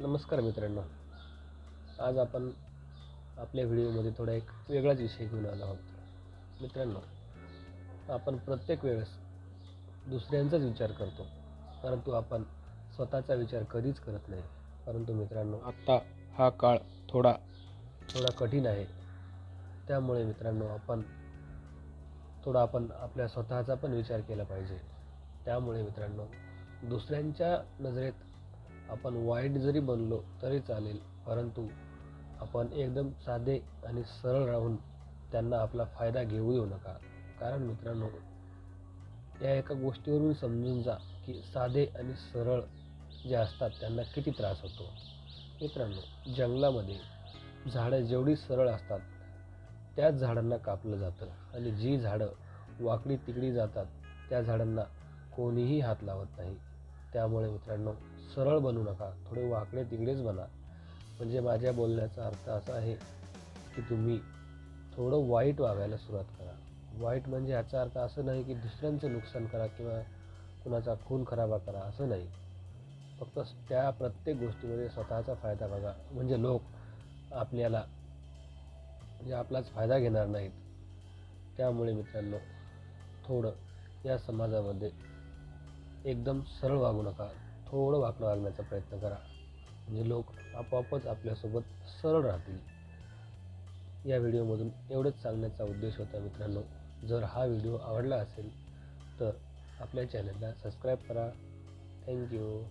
नमस्कार मित्रांनो. आज आपण आपल्या व्हिडिओमध्ये थोडा एक वेगळाच विषय घेऊन आलो आहोत. मित्रांनो आपण प्रत्येक वेळेस दुसऱ्यांचाच विचार करतो परंतु आपण स्वतःचा विचार कधीच करत नाही. परंतु मित्रांनो आत्ता हा काळ थोडा थोडा कठीण आहे. त्यामुळे मित्रांनो आपण थोडा आपण आपल्या स्वतःचा पण विचार केला पाहिजे. त्यामुळे मित्रांनो दुसऱ्यांच्या नजरेत आपण वाईट जरी बनलो तरी चालेल परंतु आपण एकदम साधे आणि सरळ राहून त्यांना आपला फायदा घेऊ देऊ नका. कारण मित्रांनो या एका गोष्टीवरून समजून जा की साधे आणि सरळ जे असतात त्यांना किती त्रास होतो. मित्रांनो जंगलामध्ये झाडं जेवढी सरळ असतात त्याच झाडांना कापलं जातं आणि जी झाडं वाकडी तिकडी जातात त्या झाडांना कोणीही हात लावत नाही. त्यामुळे मित्रांनो सरळ बनू नका. थोडे वाकडे तिकडेच बना. म्हणजे माझ्या बोलण्याचा अर्थ असा आहे की तुम्ही थोडं वाईट वागायला सुरुवात करा. वाईट म्हणजे याचा अर्थ असं नाही की दुसऱ्यांचं नुकसान करा किंवा कुणाचा खून खराबा करा असं नाही. फक्त त्या प्रत्येक गोष्टीमध्ये स्वतःचा फायदा बघा. म्हणजे लोक आपल्याला म्हणजे आपलाच फायदा घेणार नाहीत. त्यामुळे मित्रांनो थोडं या समाजामध्ये एकदम सरळ वागू नका. थोडं वाकडं वागण्याचा प्रयत्न करा. म्हणजे लोक आपोआपच आपल्यासोबत सरळ राहतील. या व्हिडिओमधून एवढंच सांगण्याचा उद्देश होता मित्रांनो जर हा व्हिडिओ आवडला असेल तर आपल्या चॅनलला सबस्क्राईब करा. थँक्यू